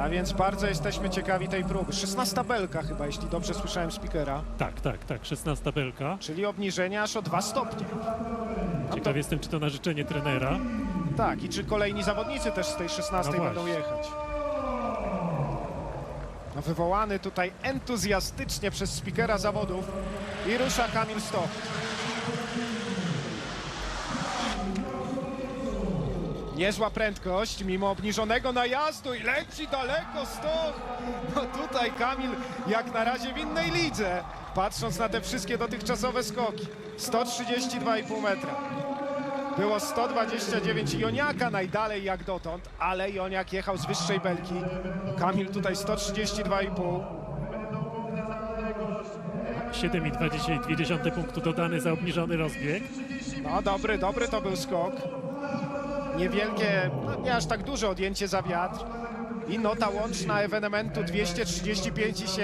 A więc bardzo jesteśmy ciekawi tej próby. 16 belka chyba, jeśli dobrze słyszałem speakera. Tak, tak, tak, 16 belka. Czyli obniżenie aż o 2 stopnie. No to, Ciekaw jestem, czy to na życzenie trenera. tak, i czy kolejni zawodnicy też z tej 16 No będą jechać. No, wywołany tutaj entuzjastycznie przez speakera zawodów i rusza Kamil Stoch. Niezła prędkość, mimo obniżonego najazdu i leci daleko Stoch. No tutaj Kamil jak na razie w innej lidze, patrząc na te wszystkie dotychczasowe skoki. 132,5 metra. Było 129 Joniaka najdalej jak dotąd, ale Joniak jechał z wyższej belki. Kamil tutaj 132,5. 7,2 punktu dodany za obniżony rozbieg. No dobry, dobry to był skok. Niewielkie, no nie aż tak duże odjęcie za wiatr. I nota łączna ewenementu 235,7.